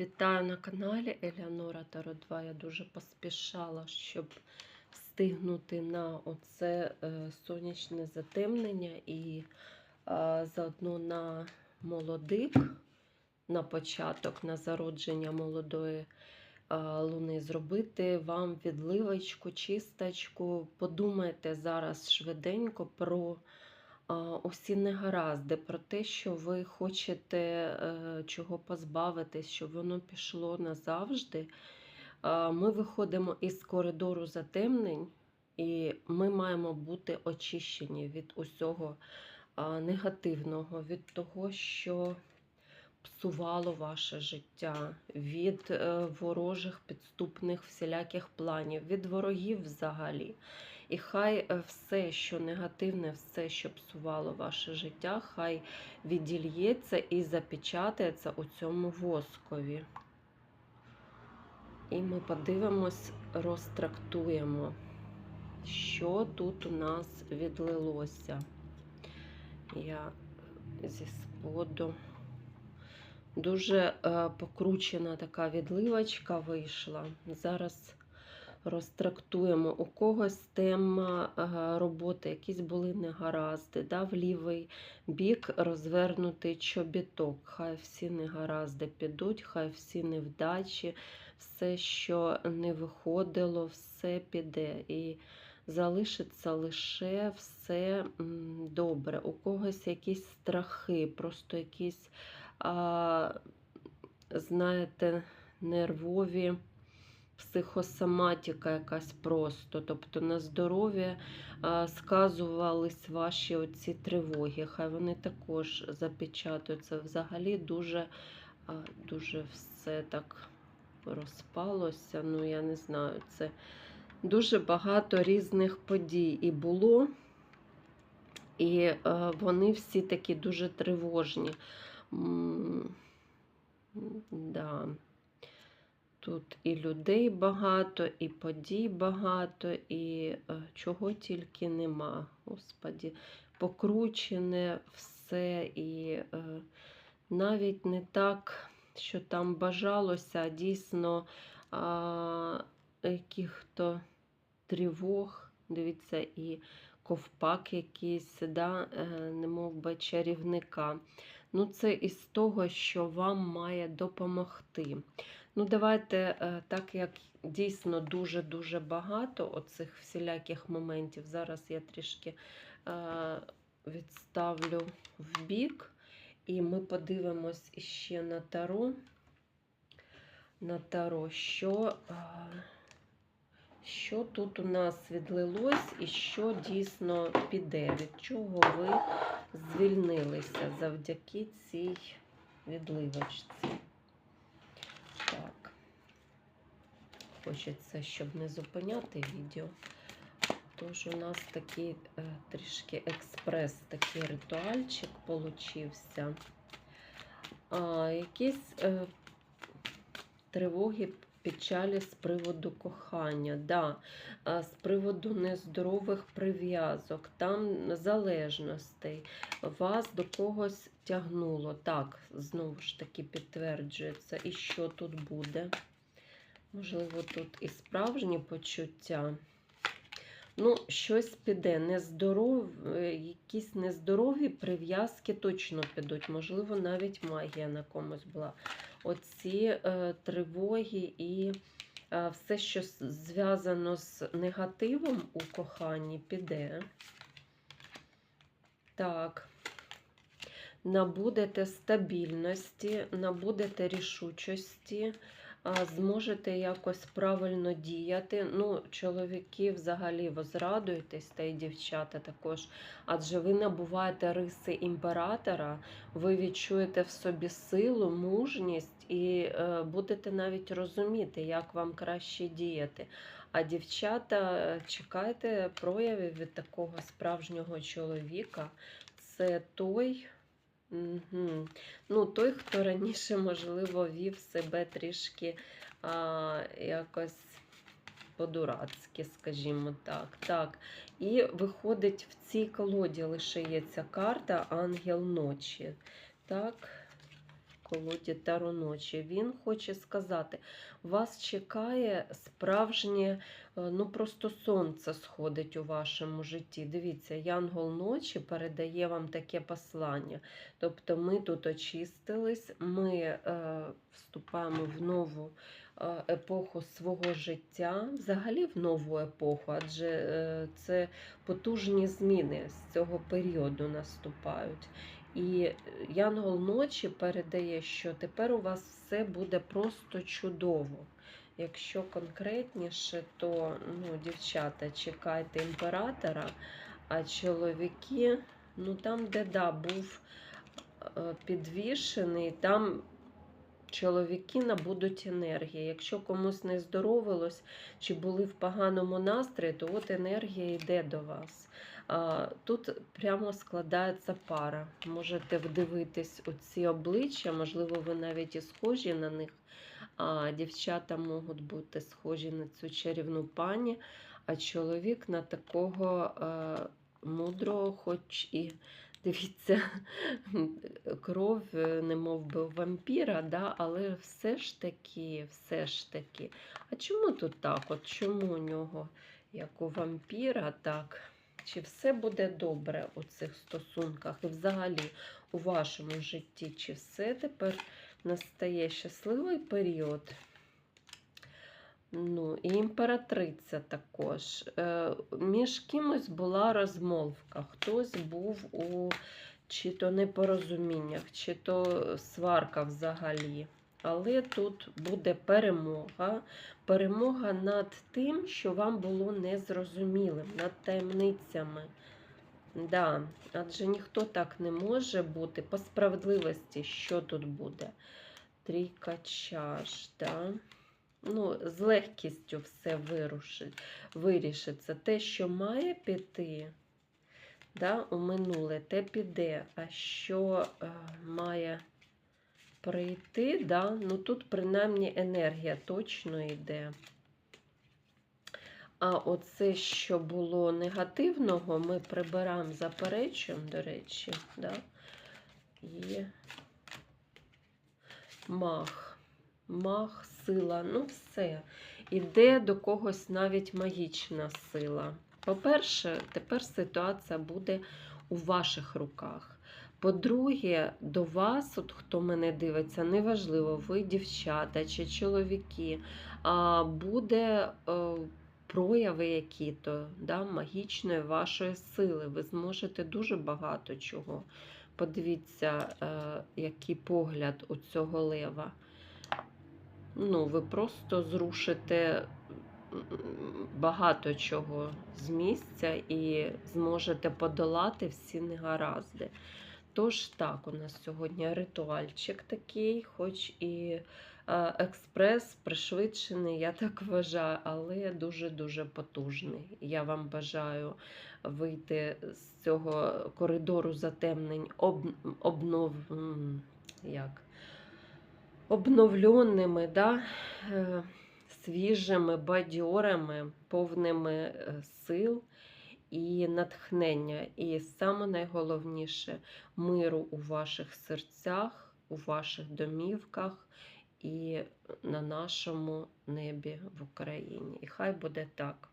Вітаю на каналі Еліанора Таро 2. Я дуже поспішала, щоб встигнути на оце е, сонячне затемнення і е, заодно на молодик, на початок, на зародження молодої е, луни зробити вам відливочку, чисточку. Подумайте зараз швиденько про усі негаразди, про те, що ви хочете е, чого позбавитись, щоб воно пішло назавжди. Ми виходимо із коридору затемнень, і ми маємо бути очищені від усього негативного, від того, що псувало ваше життя, від е, ворожих підступних всіляких планів, від ворогів взагалі. І хай е, все, що негативне, все, що псувало ваше життя, хай відільється і запечатається у цьому воскові. І ми подивимось, розтрактуємо, що тут у нас відлилося. Я зі споду. Дуже е, покручена така відливочка вийшла. Зараз розтрактуємо у когось тема е, роботи, якісь були негаразди, да, в лівий бік розвернутий чобіток. Хай всі негаразди підуть, хай всі невдачі, все, що не виходило, все піде. І залишиться лише все добре. У когось якісь страхи, просто якісь, а, знаєте, нервові психосоматика якась просто. Тобто на здоров'я сказувались ваші оці тривоги. Хай вони також запечатуються. Взагалі дуже, дуже все так розпалося. Ну, я не знаю, це дуже багато різних подій і було. І е, вони всі такі дуже тривожні. Да. Тут і людей багато, і подій багато, і е, чого тільки нема. Господі, покручене все, і е, навіть не так, що там бажалося, а дійсно яких-то тривог. Дивіться, і ковпак якийсь, да, е, немов би чарівника. Ну, це із того, що вам має допомогти. Ну, давайте, е, так як дійсно дуже-дуже багато оцих всіляких моментів. Зараз я трішки е, відставлю в бік, і ми подивимось іще на таро. На таро, що, що тут у нас відлилось і що дійсно піде, від чого ви звільнилися завдяки цій відливочці. Так. Хочеться, щоб не зупиняти відео. Тож у нас такий е, трішки експрес, такий ритуальчик получився. А, якісь е, тривоги, печалі з приводу кохання, да, з приводу нездорових прив'язок, там залежностей, вас до когось тягнуло. Так, знову ж таки підтверджується. І що тут буде? Можливо, тут і справжні почуття. Ну, щось піде. Нездоров... е, Якісь нездорові прив'язки точно підуть. Можливо, навіть магія на комусь була. Оці е, тривоги і е, все, що зв'язано з негативом у коханні, піде. Так. Набудете стабільності, набудете рішучості, зможете якось правильно діяти. Ну, чоловіки взагалі возрадуєтесь, та й дівчата також. Адже ви набуваєте риси імператора, ви відчуєте в собі силу, мужність і е, будете навіть розуміти, як вам краще діяти. А дівчата, е, чекайте проявів від такого справжнього чоловіка. Це той. Угу. Ну, той, хто раніше, можливо, вів себе трішки а, якось по-дурацьки, скажімо так. так. І виходить, в цій колоді лише є ця карта Ангел ночі. Так, колоді Таро ночі. Він хоче сказати, вас чекає справжнє, е, ну просто сонце сходить у вашому житті. Дивіться, Янгол ночі передає вам таке послання. Тобто ми тут очистились, ми е, вступаємо в нову е, епоху свого життя, взагалі в нову епоху, адже е, це потужні зміни з цього періоду наступають. І Янгол ночі передає, що тепер у вас все буде просто чудово. Якщо конкретніше, то ну, дівчата, чекайте імператора, а чоловіки, ну там, де да, був е, підвішений, там чоловіки набудуть енергії. Якщо комусь не здоровилось чи були в поганому настрої, то от енергія йде до вас. Тут прямо складається пара. Можете вдивитись у ці обличчя, можливо, ви навіть і схожі на них. А дівчата можуть бути схожі на цю чарівну пані, а чоловік на такого е, мудрого, хоч і дивіться, кров, е, не мов би вампіра, да? але все ж таки, все ж таки. А чому тут так? От чому у нього, як у вампіра, так? Чи все буде добре у цих стосунках і взагалі у вашому житті? Чи все тепер настає щасливий період? Ну, і імператриця також. Е, між кимось була розмовка, хтось був у чи то непорозуміннях, чи то сварка взагалі. Але тут буде перемога. Перемога над тим, що вам було незрозумілим, над таємницями. Да, адже ніхто так не може бути. По справедливості, що тут буде? Трійка чаш, да? Ну, з легкістю все вирушить, вирішиться. Те, що має піти да, у минуле, те піде. А що е, має прийти, да, ну тут принаймні енергія точно йде. А оце, що було негативного, ми прибираємо, заперечуємо, до речі, да? і мах. Мах, сила, ну все. Іде до когось навіть магічна сила. По-перше, тепер ситуація буде у ваших руках. По-друге, до вас, от хто мене дивиться, неважливо, ви дівчата чи чоловіки, а буде е, прояви які-то да, магічної вашої сили. Ви зможете дуже багато чого. Подивіться, е, який погляд у цього лева. Ну, ви просто зрушите багато чого з місця і зможете подолати всі негаразди. Тож так, у нас сьогодні ритуальчик такий, хоч і е, експрес пришвидшений, я так вважаю, але дуже-дуже потужний. Я вам бажаю вийти з цього коридору затемнень об, обнов, як, обновленими, да? е, свіжими, бадьорими, повними е, сил і натхнення. І саме найголовніше миру у ваших серцях, у ваших домівках і на нашому небі в Україні. І хай буде так.